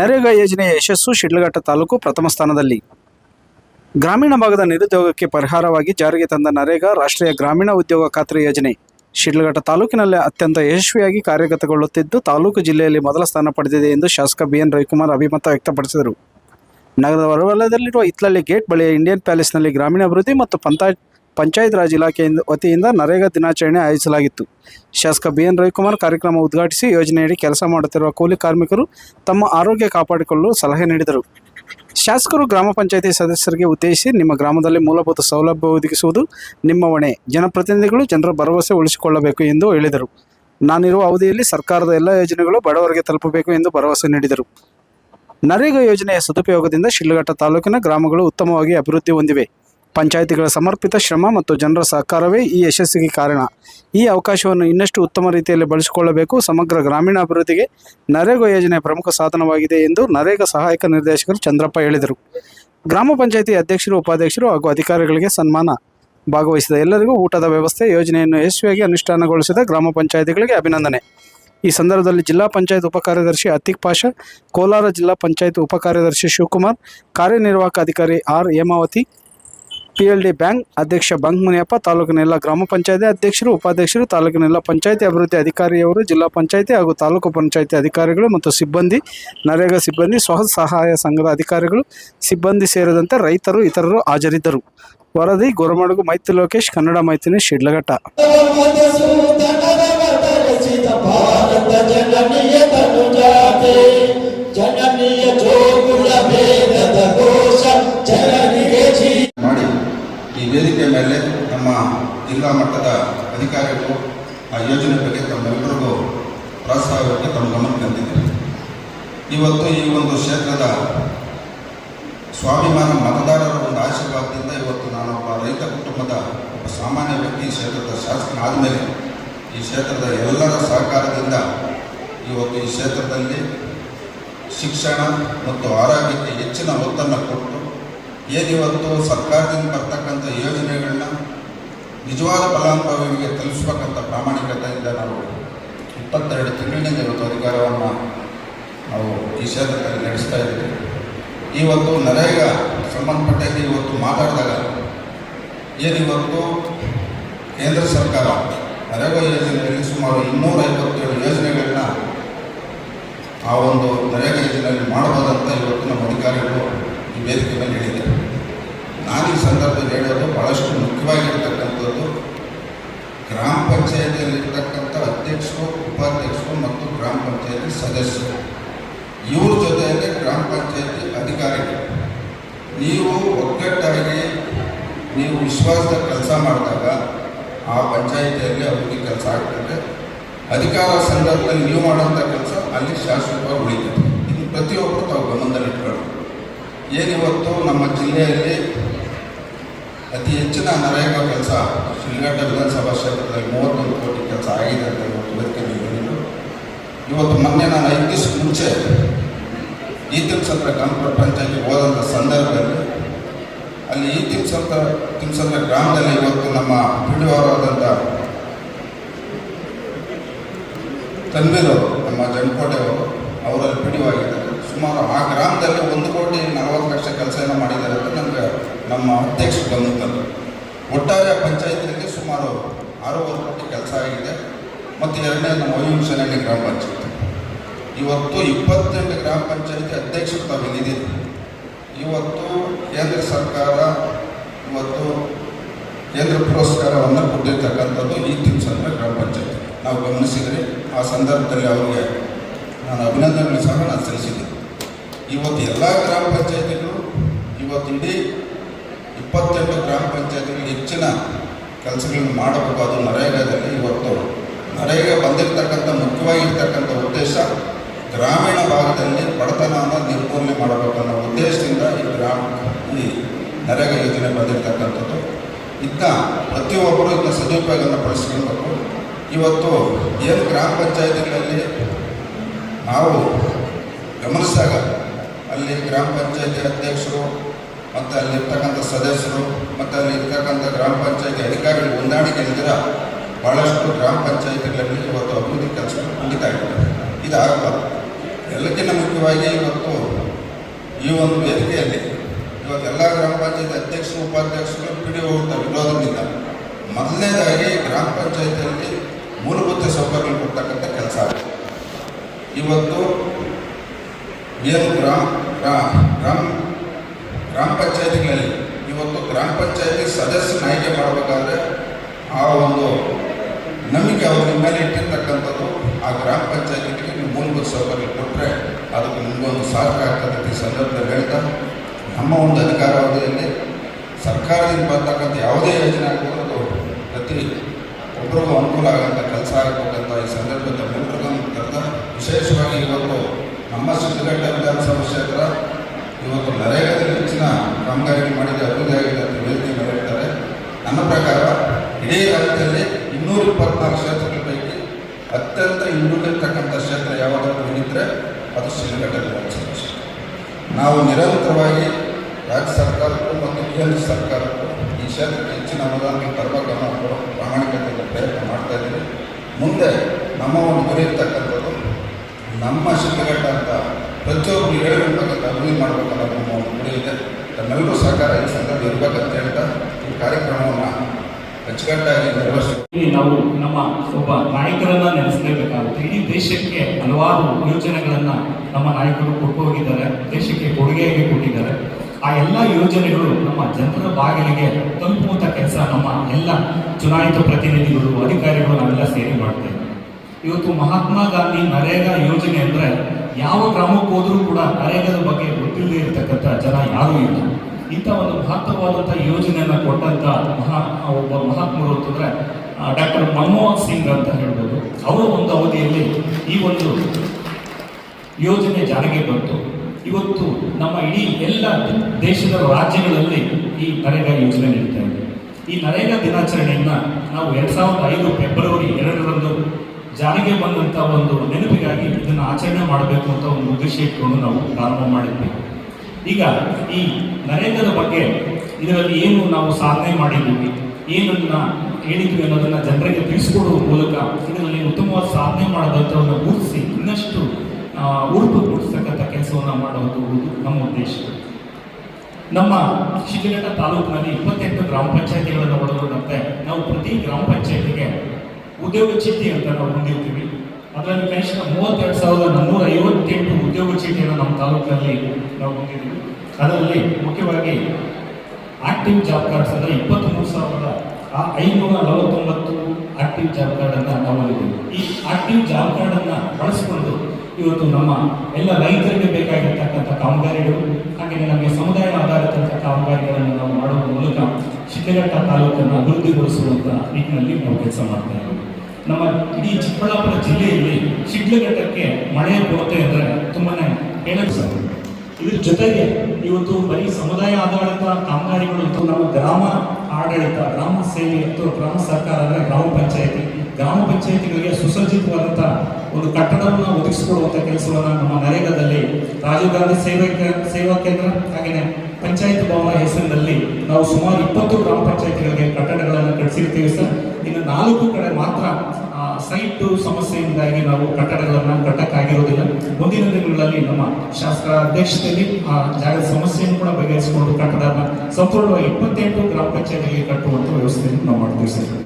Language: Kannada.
ನರೇಗಾ ಯೋಜನೆಯ ಯಶಸ್ಸು ಶಿಡ್ಲಘಟ್ಟ ತಾಲೂಕು ಪ್ರಥಮ ಸ್ಥಾನದಲ್ಲಿ. ಗ್ರಾಮೀಣ ಭಾಗದ ನಿರುದ್ಯೋಗಕ್ಕೆ ಪರಿಹಾರವಾಗಿ ಜಾರಿಗೆ ತಂದ ನರೇಗಾ ರಾಷ್ಟ್ರೀಯ ಗ್ರಾಮೀಣ ಉದ್ಯೋಗ ಖಾತ್ರಿ ಯೋಜನೆ. ಶಿಡ್ಲಘಟ್ಟ ತಾಲೂಕಿನಲ್ಲಿ ಅತ್ಯಂತ ಯಶಸ್ವಿಯಾಗಿ ಕಾರ್ಯಗತಗೊಳ್ಳುತ್ತಿದ್ದು, ತಾಲೂಕು ಜಿಲ್ಲೆಯಲ್ಲಿ ಮೊದಲ ಸ್ಥಾನ ಪಡೆದಿದೆ ಎಂದು ಶಾಸಕ ಬಿಎನ್ ರವಿಕುಮಾರ್ ಅಭಿಮತ ವ್ಯಕ್ತಪಡಿಸಿದರು. ನಗರದ ಹೊರವಲಯದಲ್ಲಿರುವ ಇತ್ಲಳ್ಳಿ ಗೇಟ್ ಬಳಿಯ ಇಂಡಿಯನ್ ಪ್ಯಾಲೇಸ್ನಲ್ಲಿ ಗ್ರಾಮೀಣಾಭಿವೃದ್ಧಿ ಮತ್ತು ಪಂಚಾಯತ್ ಪಂಚಾಯತ್ ರಾಜ್ ಇಲಾಖೆಯಿಂದ ವತಿಯಿಂದ ನರೇಗಾ ದಿನಾಚರಣೆ ಆಯೋಜಿಸಲಾಗಿತ್ತು. ಶಾಸಕ ಬಿ ಎನ್ ರವಿಕುಮಾರ್ ಕಾರ್ಯಕ್ರಮ ಉದ್ಘಾಟಿಸಿ ಯೋಜನೆಯಡಿ ಕೆಲಸ ಮಾಡುತ್ತಿರುವ ಕೂಲಿ ಕಾರ್ಮಿಕರು ತಮ್ಮ ಆರೋಗ್ಯ ಕಾಪಾಡಿಕೊಳ್ಳಲು ಸಲಹೆ ನೀಡಿದರು. ಶಾಸಕರು ಗ್ರಾಮ ಪಂಚಾಯತಿ ಸದಸ್ಯರಿಗೆ ಉದ್ದೇಶಿಸಿ ನಿಮ್ಮ ಗ್ರಾಮದಲ್ಲಿ ಮೂಲಭೂತ ಸೌಲಭ್ಯ ಒದಗಿಸುವುದು ನಿಮ್ಮ ಹೊಣೆ. ಜನಪ್ರತಿನಿಧಿಗಳು ಜನರ ಭರವಸೆ ಉಳಿಸಿಕೊಳ್ಳಬೇಕು ಎಂದು ಹೇಳಿದರು. ನಾನಿರುವ ಅವಧಿಯಲ್ಲಿ ಸರ್ಕಾರದ ಎಲ್ಲ ಯೋಜನೆಗಳು ಬಡವರಿಗೆ ತಲುಪಬೇಕು ಎಂದು ಭರವಸೆ ನೀಡಿದರು. ನರೇಗಾ ಯೋಜನೆಯ ಸದುಪಯೋಗದಿಂದ ಶಿಡ್ಲಘಟ್ಟ ತಾಲೂಕಿನ ಗ್ರಾಮಗಳು ಉತ್ತಮವಾಗಿ ಅಭಿವೃದ್ಧಿ ಹೊಂದಿವೆ. ಪಂಚಾಯಿತಿಗಳ ಸಮರ್ಪಿತ ಶ್ರಮ ಮತ್ತು ಜನರ ಸಹಕಾರವೇ ಈ ಯಶಸ್ಸಿಗೆ ಕಾರಣ. ಈ ಅವಕಾಶವನ್ನು ಇನ್ನಷ್ಟು ಉತ್ತಮ ರೀತಿಯಲ್ಲಿ ಬಳಸಿಕೊಳ್ಳಬೇಕು. ಸಮಗ್ರ ಗ್ರಾಮೀಣಾಭಿವೃದ್ಧಿಗೆ ನರೇಗಾ ಯೋಜನೆ ಪ್ರಮುಖ ಸಾಧನವಾಗಿದೆ ಎಂದು ನರೇಗಾ ಸಹಾಯಕ ನಿರ್ದೇಶಕರು ಚಂದ್ರಪ್ಪ ಹೇಳಿದರು. ಗ್ರಾಮ ಪಂಚಾಯಿತಿ ಅಧ್ಯಕ್ಷರು, ಉಪಾಧ್ಯಕ್ಷರು ಹಾಗೂ ಅಧಿಕಾರಿಗಳಿಗೆ ಸನ್ಮಾನ ಭಾಗವಹಿಸಿದ ಎಲ್ಲರಿಗೂ ಊಟದ ವ್ಯವಸ್ಥೆ, ಯೋಜನೆಯನ್ನು ಯಶಸ್ವಿಯಾಗಿ ಅನುಷ್ಠಾನಗೊಳಿಸಿದ ಗ್ರಾಮ ಪಂಚಾಯಿತಿಗಳಿಗೆ ಅಭಿನಂದನೆ. ಈ ಸಂದರ್ಭದಲ್ಲಿ ಜಿಲ್ಲಾ ಪಂಚಾಯತ್ ಉಪಕಾರ್ಯದರ್ಶಿ ಅತಿಕ್ ಪಾಷ, ಕೋಲಾರ ಜಿಲ್ಲಾ ಪಂಚಾಯತ್ ಉಪಕಾರ್ಯದರ್ಶಿ ಶಿವಕುಮಾರ್, ಕಾರ್ಯನಿರ್ವಾಹಕ ಅಧಿಕಾರಿ ಆರ್ ಹೇಮಾವತಿ ಪಿಎಲ್ಡಿ ಬ್ಯಾಂಕ್ ಅಧ್ಯಕ್ಷ ಬಂಕ್ ಮುನಿಯಪ್ಪ ತಾಲೂಕಿನ ಎಲ್ಲ ಗ್ರಾಮ ಪಂಚಾಯತಿ ಅಧ್ಯಕ್ಷರು, ಉಪಾಧ್ಯಕ್ಷರು, ತಾಲೂಕಿನ ಎಲ್ಲ ಪಂಚಾಯತಿ ಅಭಿವೃದ್ಧಿ ಅಧಿಕಾರಿಯವರು, ಜಿಲ್ಲಾ ಪಂಚಾಯತಿ ಹಾಗೂ ತಾಲೂಕು ಪಂಚಾಯತಿ ಅಧಿಕಾರಿಗಳು ಮತ್ತು ಸಿಬ್ಬಂದಿ, ನರೇಗಾ ಸಿಬ್ಬಂದಿ ಸ್ವ ಸಹಾಯ ಸಂಘದ ಅಧಿಕಾರಿಗಳು, ಸಿಬ್ಬಂದಿ ಸೇರಿದಂತೆ ರೈತರು, ಇತರರು ಹಾಜರಿದ್ದರು. ವರದಿ ಗೊರಮಡುಗು, ಮೈತ್ರಿ ಲೋಕೇಶ್, ಕನ್ನಡ ಮೈತ್ರಿ ಶಿಡ್ಲಘಟ್ಟ. ನಮ್ಮ ಜಿಲ್ಲಾ ಮಟ್ಟದ ಅಧಿಕಾರಿಗಳು, ಆ ಯೋಜನೆ ಬಗ್ಗೆ ತಮ್ಮೆಲ್ಲರಿಗೂ ಪ್ರೋತ್ಸಾಹಕ್ಕೆ ತಮ್ಮ ಗಮನ ತಂದಿದ್ದಾರೆ ಇವತ್ತು ಈ ಒಂದು ಕ್ಷೇತ್ರದ ಸ್ವಾಭಿಮಾನ ಮತದಾರರ ಒಂದು ಆಶೀರ್ವಾದದಿಂದ ಇವತ್ತು ನಾನೊಬ್ಬ ರೈತ ಕುಟುಂಬದ ಒಬ್ಬ ಸಾಮಾನ್ಯ ವ್ಯಕ್ತಿ ಕ್ಷೇತ್ರದ ಶಾಸಕನ ಆದಮೇಲೆ ಈ ಕ್ಷೇತ್ರದ ಎಲ್ಲರ ಸಹಕಾರದಿಂದ ಇವತ್ತು ಈ ಕ್ಷೇತ್ರದಲ್ಲಿ ಶಿಕ್ಷಣ ಮತ್ತು ಆರೋಗ್ಯಕ್ಕೆ ಹೆಚ್ಚಿನ ಒತ್ತನ್ನು ಕೊಟ್ಟು, ಏನಿವತ್ತು ಸರ್ಕಾರದಿಂದ ಬರ್ತಕ್ಕಂಥ ಯೋಜನೆಗಳನ್ನ ನಿಜವಾದ ಫಲಾನುಭವಿಗೆ ತಲುಪಿಸ್ಬೇಕಂತ ಪ್ರಾಮಾಣಿಕತೆಯಿಂದ ನಾವು ಇಪ್ಪತ್ತೆರಡು ತಿಂಗಳಿನಿಂದ ಇವತ್ತು ಅಧಿಕಾರವನ್ನು ನಾವು ಈ ಕ್ಷೇತ್ರದಲ್ಲಿ ನಡೆಸ್ತಾ ಇದ್ದೀವಿ. ಇವತ್ತು ನರೇಗಾ ಸಂಬಂಧಪಟ್ಟಂತೆ ಇವತ್ತು ಮಾತಾಡಿದಾಗ ಏನಿವತ್ತು ಕೇಂದ್ರ ಸರ್ಕಾರ ನರೇಗಾ ಯೋಜನೆಯಲ್ಲಿ ಸುಮಾರು ಇನ್ನೂರ ಐವತ್ತೇಳು ಯೋಜನೆಗಳನ್ನ ಆ ಒಂದು ನರೇಗಾ ಯೋಜನೆಯಲ್ಲಿ ಮಾಡಬಹುದಂತ ಇವತ್ತು ನಮ್ಮ ಅಧಿಕಾರಿಗಳು ಈ ವೇದಿಕೆ ಮೇಲೆ ಹೇಳಿದ್ದಾರೆ. ನಾನು ಈ ಸಂದರ್ಭದಲ್ಲಿ ಹೇಳೋದು ಭಾಳಷ್ಟು ಮುಖ್ಯವಾಗಿರ್ತಕ್ಕಂಥದ್ದು ಗ್ರಾಮ ಪಂಚಾಯತಿಯಲ್ಲಿರ್ತಕ್ಕಂಥ ಅಧ್ಯಕ್ಷರು, ಉಪಾಧ್ಯಕ್ಷರು ಮತ್ತು ಗ್ರಾಮ ಪಂಚಾಯತಿ ಸದಸ್ಯರು. ಇವ್ರ ಜೊತೆಯಲ್ಲಿ ಗ್ರಾಮ ಪಂಚಾಯತಿ ಅಧಿಕಾರಿಗಳು. ನೀವು ಒಗ್ಗಟ್ಟಾಗಿ ನೀವು ವಿಶ್ವಾಸದ ಕೆಲಸ ಮಾಡಿದಾಗ ಆ ಪಂಚಾಯಿತಿಯಲ್ಲಿ ಅವರಿಗೆ ಕೆಲಸ ಆಗ್ತದೆ. ಅಧಿಕಾರ ಸಂದರ್ಭದಲ್ಲಿ ನೀವು ಮಾಡುವಂಥ ಕೆಲಸ ಅಲ್ಲಿ ಶಾಶ್ವತವಾಗಿ ಉಳಿತದೆ. ಇದು ಪ್ರತಿಯೊಬ್ಬರು ತಾವು ಗಮನದಲ್ಲಿಟ್ಕೊಳ್ಳೋದು. ಏನಿವತ್ತು ನಮ್ಮ ಜಿಲ್ಲೆಯಲ್ಲಿ ಅತಿ ಹೆಚ್ಚಿನ ನರೇಗಾ ಕೆಲಸ ಶಿಲ್ಘಟ್ಟ ವಿಧಾನಸಭಾ ಕ್ಷೇತ್ರದಲ್ಲಿ ಮೂವತ್ತೊಂದು ಕೋಟಿ ಕೆಲಸ ಆಗಿದೆ ಅಂತ ಇವತ್ತು ವೇದಿಕೆ ನೀವು ಇವತ್ತು ಮೊನ್ನೆ ನಾನು ಐದು ದಿವಸ ಮುಂಚೆ ಈ ತಿಂಸತ್ರ ಗ್ರಾಮ ಪಂಚಾಯತಿ ಹೋದಂಥ ಸಂದರ್ಭದಲ್ಲಿ ಅಲ್ಲಿ ಈ ತಿಂಸತ್ರ ತಿಂಸತ್ರ ಗ್ರಾಮದಲ್ಲಿ ಇವತ್ತು ನಮ್ಮ ಪಿಡಿಯವರಾದಂಥ ತನ್ವೀರವರು ನಮ್ಮ ಜನ್ಕೋಟೆಯವರು ಅವರಲ್ಲಿ ಪಿಡಿವಾಗಿದ್ದಾರೆ ಸುಮಾರು ಆ ಗ್ರಾಮದಲ್ಲಿ ಒಂದು ಕೋಟಿ ನಲವತ್ತು ಲಕ್ಷ ಕೆಲಸವನ್ನು ಮಾಡಿದ್ದಾರೆ ಅಂತ ನಮಗೆ ನಮ್ಮ ಅಧ್ಯಕ್ಷ ಗಮನ ತಂದರು ಒಟ್ಟಾರೆ ಪಂಚಾಯತ್ನಲ್ಲಿ ಸುಮಾರು ಆರೂವರೆ ಕೋಟಿ ಕೆಲಸ ಆಗಿದೆ. ಮತ್ತು ಎರಡನೇ ನಮ್ಮ ವೈವಿಂಶನಹಳ್ಳಿ ಗ್ರಾಮ ಪಂಚಾಯತಿ. ಇವತ್ತು ಇಪ್ಪತ್ತೆಂಟು ಗ್ರಾಮ ಪಂಚಾಯತಿ ಅಧ್ಯಕ್ಷರು ತಾವು ಇಲ್ಲಿದ್ದೀರಿ. ಇವತ್ತು ಕೇಂದ್ರ ಸರ್ಕಾರ, ಇವತ್ತು ಕೇಂದ್ರ ಪುರಸ್ಕಾರವನ್ನು ಕೊಟ್ಟಿರ್ತಕ್ಕಂಥದ್ದು ಈ ತಿಮ್ಸಂದ್ರ ಗ್ರಾಮ ಪಂಚಾಯತಿ. ನಾವು ಗಮನಿಸಿದರೆ, ಆ ಸಂದರ್ಭದಲ್ಲಿ ಅವರಿಗೆ ನಾನು ಅಭಿನಂದನೆಗಳು ಸಹ ನಾನು ಸಲ್ಲಿಸಿದ್ದೆ. ಇವತ್ತು ಎಲ್ಲ ಗ್ರಾಮ ಪಂಚಾಯತಿಗಳು, ಇವತ್ತು ಇಪ್ಪತ್ತೆಂಟು ಗ್ರಾಮ ಪಂಚಾಯತಿಗಳು ಹೆಚ್ಚಿನ ಕೆಲಸಗಳನ್ನು ಮಾಡಬೇಕಾದ ನರೇಗಾದಲ್ಲಿ. ಇವತ್ತು ನರೇಗಾ ಬಂದಿರತಕ್ಕಂಥ, ಮುಖ್ಯವಾಗಿರ್ತಕ್ಕಂಥ ಉದ್ದೇಶ ಗ್ರಾಮೀಣ ಭಾಗದಲ್ಲಿ ಬಡತನವನ್ನು ನಿರ್ಮೂಲನೆ ಮಾಡಬೇಕನ್ನೋ ಉದ್ದೇಶದಿಂದ ಈ ಗ್ರಾಮ, ಈ ನರೇಗಾ ಯೋಜನೆ ಬಂದಿರತಕ್ಕಂಥದ್ದು. ಇದನ್ನ ಪ್ರತಿಯೊಬ್ಬರು ಇದನ್ನ ಸದುಪಯೋಗವನ್ನು ಪಡಿಸ್ಕೊಳ್ಬೇಕು. ಇವತ್ತು ಏನು ಗ್ರಾಮ ಪಂಚಾಯತಿಗಳಲ್ಲಿ ನಾವು ಗಮನಿಸಿದಾಗ ಅಲ್ಲಿ ಗ್ರಾಮ ಪಂಚಾಯತಿ ಅಧ್ಯಕ್ಷರು ಮತ್ತು ಅಲ್ಲಿರ್ತಕ್ಕಂಥ ಸದಸ್ಯರು ಮತ್ತು ಅಲ್ಲಿ ಇರ್ತಕ್ಕಂಥ ಗ್ರಾಮ ಪಂಚಾಯತಿ ಅಧಿಕಾರಿಗಳು ಹೊಂದಾಣಿಕೆ ಇಲ್ದಿರ ಭಾಳಷ್ಟು ಗ್ರಾಮ ಪಂಚಾಯತಿಗಳಲ್ಲಿ ಇವತ್ತು ಅಭಿವೃದ್ಧಿ ಕೆಲಸಗಳು ನಡೀತಾ ಇದ್ದಾರೆ ಇದು ಆಗಬಾರ್ದು ಎಲ್ಲಕ್ಕಿಂತ ಮುಖ್ಯವಾಗಿ ಇವತ್ತು ಈ ಒಂದು ವೇದಿಕೆಯಲ್ಲಿ ಇವತ್ತು ಎಲ್ಲ ಗ್ರಾಮ ಪಂಚಾಯಿತಿ ಅಧ್ಯಕ್ಷರು, ಉಪಾಧ್ಯಕ್ಷರು ಪಿ ಡಿ ವಿರೋಧದಿಂದ ಮೊದಲನೇದಾಗಿ ಗ್ರಾಮ ಪಂಚಾಯತಿಯಲ್ಲಿ ಮೂಲಭೂತ ಸೌಕರ್ಯಗಳು ಕೊಡ್ತಕ್ಕಂಥ ಕೆಲಸ. ಇವತ್ತು ಏನು ಗ್ರಾಮ ಗ್ರಾ- ಗ್ರಾಮ ಗ್ರಾಮ ಪಂಚಾಯತಿಗಳಲ್ಲಿ ಇವತ್ತು ಗ್ರಾಮ ಪಂಚಾಯತಿ ಸದಸ್ಯನ ಆಯ್ಕೆ ಮಾಡಬೇಕಾದ್ರೆ ಆ ಒಂದು ನಂಬಿಕೆ ಅವ್ರ ಮೇಲೆ ಇಟ್ಟಿರ್ತಕ್ಕಂಥದ್ದು ಆ ಗ್ರಾಮ ಪಂಚಾಯತಿಗೆ ಮೂಲಭೂತ ಸೌಕರ್ಯ ಕೊಟ್ಟರೆ ಅದಕ್ಕೆ ನಿಮಗೊಂದು ಸಹಕಾರ ಆಗ್ತದೆ ಈ ಸಂದರ್ಭದಲ್ಲಿ ಹೇಳ್ತಾ, ನಮ್ಮ ಒಂದು ಅಧಿಕಾರಾವಧಿಯಲ್ಲಿ ಸರ್ಕಾರದಿಂದ ಬರ್ತಕ್ಕಂಥ ಯಾವುದೇ ಯೋಜನೆ ಆಗ್ಬೋದು ಅದು ಪ್ರತಿ ಒಬ್ಬರಿಗೂ ಅನುಕೂಲ ಆಗೋಂಥ ಕೆಲಸ ಆಗಬೇಕಂತ ಈ ಸಂದರ್ಭದಲ್ಲಿ ಮೂಲಕ ವಿಶೇಷವಾಗಿ ಇವತ್ತು ನಮ್ಮ ಸಿದ್ಧಗಟ್ಟೆ ವಿಧಾನಸಭಾ ಕ್ಷೇತ್ರ ಇವತ್ತು ನರೇಗಾದಲ್ಲಿ ಹೆಚ್ಚಿನ ಕಾಮಗಾರಿಗಳು ಮಾಡಿದ ಅಭಿವೃದ್ಧಿ ಆಗಿದೆ ಅಂತ ಮೇಲೆ ಹೇಳ್ತಾರೆ ನನ್ನ ಪ್ರಕಾರ ಇಡೀ ರಾಜ್ಯದಲ್ಲಿ ಇನ್ನೂರ ಇಪ್ಪತ್ನಾಲ್ಕು ಕ್ಷೇತ್ರಗಳ ಪೈಕಿ ಅತ್ಯಂತ ಹಿಂದುಳಿದಿರ್ತಕ್ಕಂಥ ಕ್ಷೇತ್ರ ಯಾವಾಗಲೂ ಏನಿದ್ರೆ ಅದು ವಿಧಾನಸಭಾ ಕ್ಷೇತ್ರ. ನಾವು ನಿರಂತರವಾಗಿ ರಾಜ್ಯ ಸರ್ಕಾರಕ್ಕೂ ಮತ್ತು ಕೇಂದ್ರ ಸರ್ಕಾರಕ್ಕೂ ಈ ಕ್ಷೇತ್ರಕ್ಕೆ ಹೆಚ್ಚಿನ ಅನುದಾನಕ್ಕೆ ತರಬೇಕನ್ನೋ ಒಂದು ಪ್ರಾಮಾಣಿಕತೆಯಿಂದ ಪ್ರಯತ್ನ ಮಾಡ್ತಾ ಇದ್ದೀವಿ. ಮುಂದೆ ನಮ್ಮ ಒಂದು ಗುರಿ ಇರ್ತಕ್ಕಂಥದ್ದು ನಮ್ಮ ಶಿಲ್ಘಟ್ಟ ಅಂತ ಪ್ರತಿಯೊಬ್ಬರು ಹೇಳಿರ್ತಕ್ಕಂಥ ಅಭಿವೃದ್ಧಿ ಮಾಡಬೇಕನ್ನೋ ನಮ್ಮ ಇದೆ ತಮ್ಮೆಲ್ಲರೂ ಸಹಕಾರ ಈ ಸಂದರ್ಭ ಇರಬೇಕಂತ ಹೇಳ್ತಾ ಈ ಕಾರ್ಯಕ್ರಮವನ್ನು ಅಚ್ಚುಕಟ್ಟಾಗಿ ನಿರ್ವಹಿಸಿ ನಾವು ನಮ್ಮ ಒಬ್ಬ ನಾಯಕರನ್ನ ನೆನೆಸಲೇಬೇಕಾಗುತ್ತೆ. ಇಡೀ ದೇಶಕ್ಕೆ ಹಲವಾರು ಯೋಜನೆಗಳನ್ನು ನಮ್ಮ ನಾಯಕರು ಕೊಟ್ಟು ಹೋಗಿದ್ದಾರೆ, ದೇಶಕ್ಕೆ ಕೊಡುಗೆಯಾಗಿ ಕೊಟ್ಟಿದ್ದಾರೆ. ಆ ಎಲ್ಲ ಯೋಜನೆಗಳು ನಮ್ಮ ಜನರ ಬಾಗಿಲಿಗೆ ತಲುಪುವಂಥ ಕೆಲಸ ನಮ್ಮ ಎಲ್ಲ ಚುನಾಯಿತ ಪ್ರತಿನಿಧಿಗಳು, ಅಧಿಕಾರಿಗಳು ನಾವೆಲ್ಲ ಸೇರಿ ಮಾಡ್ತೇವೆ ಇವತ್ತು ಮಹಾತ್ಮ ಗಾಂಧಿ ನರೇಗಾ ಯೋಜನೆ ಅಂದ್ರೆ ಯಾವ ಗ್ರಾಮಕ್ಕೆ ಹೋದ್ರೂ ಕೂಡ ನರೇಗಾದ ಬಗ್ಗೆ ಗೊತ್ತಿಲ್ಲದೆ ಇರತಕ್ಕಂಥ ಜನ ಯಾರೂ ಇಲ್ಲ. ಇಂಥ ಒಂದು ಮಹತ್ವವಾದಂಥ ಯೋಜನೆಯನ್ನು ಕೊಟ್ಟಂತ ಮಹಾ, ಒಬ್ಬ ಮಹಾತ್ಮರು ಅಂತಂದ್ರೆ ಡಾಕ್ಟರ್ ಮನಮೋಹನ್ ಸಿಂಗ್ ಅಂತ ಹೇಳ್ಬೋದು. ಅವರ ಒಂದು ಅವಧಿಯಲ್ಲಿ ಈ ಒಂದು ಯೋಜನೆ ಜಾರಿಗೆ ಬಂತು. ಇವತ್ತು ನಮ್ಮ ಇಡೀ ಎಲ್ಲ ದೇಶದ ರಾಜ್ಯಗಳಲ್ಲಿ ಈ ನರೇಗಾ ಯೋಜನೆ ನಡೀತಾ ಇದೆ. ಈ ನರೇಗಾ ದಿನಾಚರಣೆಯನ್ನ ನಾವು ಎರಡು ಸಾವಿರದ ಐದು ಫೆಬ್ರವರಿ ಎರಡರಂದು ಜಾರಿಗೆ ಬಂದಂತ ಒಂದು ನೆನಪಿಗಾಗಿ ಇದನ್ನು ಆಚರಣೆ ಮಾಡಬೇಕು ಅಂತ ಒಂದು ಉದ್ದೇಶ ಇಟ್ಕೊಂಡು ನಾವು ಪ್ರಾರಂಭ ಮಾಡಿದ್ವಿ. ಈಗ ಈ ನರೇಂದ್ರದ ಬಗ್ಗೆ ಇದರಲ್ಲಿ ಏನು ನಾವು ಸಾಧನೆ ಮಾಡಿದ್ದೀವಿ, ಏನನ್ನ ಹೇಳಿದ್ವಿ ಅನ್ನೋದನ್ನ ಜನರಿಗೆ ತಿಳಿಸ್ಕೊಡುವ ಮೂಲಕ ಇದರಲ್ಲಿ ಉತ್ತಮವಾದ ಸಾಧನೆ ಮಾಡೋದಂಥವನ್ನು ಗುರುತಿಸಿ ಇನ್ನಷ್ಟು ಉರುಪು ಗುರುತಿಸ್ತಕ್ಕಂಥ ಕೆಲಸವನ್ನು ಮಾಡುವುದು ನಮ್ಮ ಉದ್ದೇಶ. ನಮ್ಮ ಶಿಕ್ಷಣ ತಾಲೂಕಿನಲ್ಲಿ ಇಪ್ಪತ್ತೆಂಟು ಗ್ರಾಮ ಪಂಚಾಯತಿಗಳನ್ನು ಒಳಗೊಂಡಂತೆ ನಾವು ಪ್ರತಿ ಗ್ರಾಮ ಪಂಚಾಯತಿಗೆ ಉದ್ಯೋಗ ಚೀಟಿ ಅಂತ ನಾವು ಹೊಂದಿರ್ತೀವಿ. ಅದರಲ್ಲಿ ಕನಿಷ್ಠ ಮೂವತ್ತೆರಡು ಸಾವಿರದ ನಾನ್ನೂರ ಐವತ್ತೆಂಟು ಉದ್ಯೋಗ ಚೀಟಿಯನ್ನು ನಮ್ಮ ತಾಲೂಕಿನಲ್ಲಿ ನಾವು ಹೊಂದಿದ್ದೀವಿ. ಅದರಲ್ಲಿ ಮುಖ್ಯವಾಗಿ ಆಕ್ಟಿವ್ ಜಾಬ್ ಕಾರ್ಡ್ಸ್ ಅಂದರೆ ಇಪ್ಪತ್ತ್ಮೂರು ಸಾವಿರದ ಆ ಐನೂರ ನಲವತ್ತೊಂಬತ್ತು ಆಕ್ಟಿವ್ ಜಾಬ್ ಕಾರ್ಡನ್ನು ನಾವು ಹೊಂದಿದ್ದೀವಿ. ಈ ಆಕ್ಟಿವ್ ಜಾಬ್ ಕಾರ್ಡನ್ನು ಬಳಸಿಕೊಂಡು ಇವತ್ತು ನಮ್ಮ ಎಲ್ಲ ರೈತರಿಗೆ ಬೇಕಾಗಿರ್ತಕ್ಕಂಥ ಕಾಮಗಾರಿಗಳು, ಹಾಗೆಯೇ ನಮಗೆ ಸಮುದಾಯ ಆಧಾರಿತ ಕಾಮಗಾರಿಗಳನ್ನು ನಾವು ಮಾಡುವ ಮೂಲಕ ಶಿಡ್ಲಘಟ್ಟ ತಾಲೂಕನ್ನು ಅಭಿವೃದ್ಧಿಗೊಳಿಸುವಂಥ ನಿಟ್ಟಿನಲ್ಲಿ ನಾವು ಕೆಲಸ ಮಾಡ್ತಾ ಇದ್ದೀವಿ. ನಮ್ಮ ಇಡೀ ಚಿಕ್ಕಬಳ್ಳಾಪುರ ಜಿಲ್ಲೆಯಲ್ಲಿ ಶಿಡ್ಲಘಟ್ಟಕ್ಕೆ ಮಳೆ ಕೊರತೆ ಅಂದರೆ ತುಂಬಾನೇ ಹೇಳಕ್ಕೆ ಸಾಧ್ಯ ಇದ್ರ ಜೊತೆಗೆ ಇವತ್ತು ಬರೀ ಸಮುದಾಯ ಆಧಾರಿತ ಕಾಮಗಾರಿಗಳು ಮತ್ತು ನಮ್ಮ ಗ್ರಾಮ ಆಡಳಿತ, ಗ್ರಾಮ ಸೇವೆ ಮತ್ತು ಗ್ರಾಮ ಸರ್ಕಾರ ಅಂದರೆ ಗ್ರಾಮ ಪಂಚಾಯಿತಿ. ಗ್ರಾಮ ಪಂಚಾಯಿತಿಗಳಿಗೆ ಸುಸಜ್ಜಿತವಾದಂಥ ಒಂದು ಕಟ್ಟಡವನ್ನು ಒದಗಿಸಿಕೊಡುವಂಥ ಕೆಲಸವನ್ನು ನಮ್ಮ ನರೇಗಾದಲ್ಲಿ ರಾಜೀವ್ ಗಾಂಧಿ ಸೇವೆ ಸೇವಾ ಕೇಂದ್ರ ಹಾಗೆಯೇ ಪಂಚಾಯತ್ ಭವನ ಹೆಸರಿನಲ್ಲಿ ನಾವು ಸುಮಾರು ಇಪ್ಪತ್ತು ಗ್ರಾಮ ಪಂಚಾಯತಿಗಳಿಗೆ ಕಟ್ಟಡಗಳನ್ನು ಕಟ್ಟಿಸಿರ್ತೀವಿ ಸರ್. ನಾಲ್ಕು ಕಡೆ ಮಾತ್ರ ಸೈಟ್ ಸಮಸ್ಯೆಯಿಂದಾಗಿ ನಾವು ಕಟ್ಟಡಗಳನ್ನು ಕಟ್ಟಕ್ಕಾಗಿರೋದಿಲ್ಲ. ಮುಂದಿನ ದಿನಗಳಲ್ಲಿ ನಮ್ಮ ಶಾಸಕರ ಅಧ್ಯಕ್ಷತೆಯಲ್ಲಿ, ಆ, ಜಾಗದ ಸಮಸ್ಯೆಯನ್ನು ಕೂಡ ಬಗೆಹರಿಸಿಕೊಂಡು ಕಟ್ಟಡನ ಸಂಪೂರ್ಣವಾಗಿ ಇಪ್ಪತ್ತೆಂಟು ಗ್ರಾಮ ಪಂಚಾಯತಿಗೆ ಕಟ್ಟುವಂಥ ವ್ಯವಸ್ಥೆಯನ್ನು ನಾವು ಮಾಡ್ತೀವಿ ಸರ್.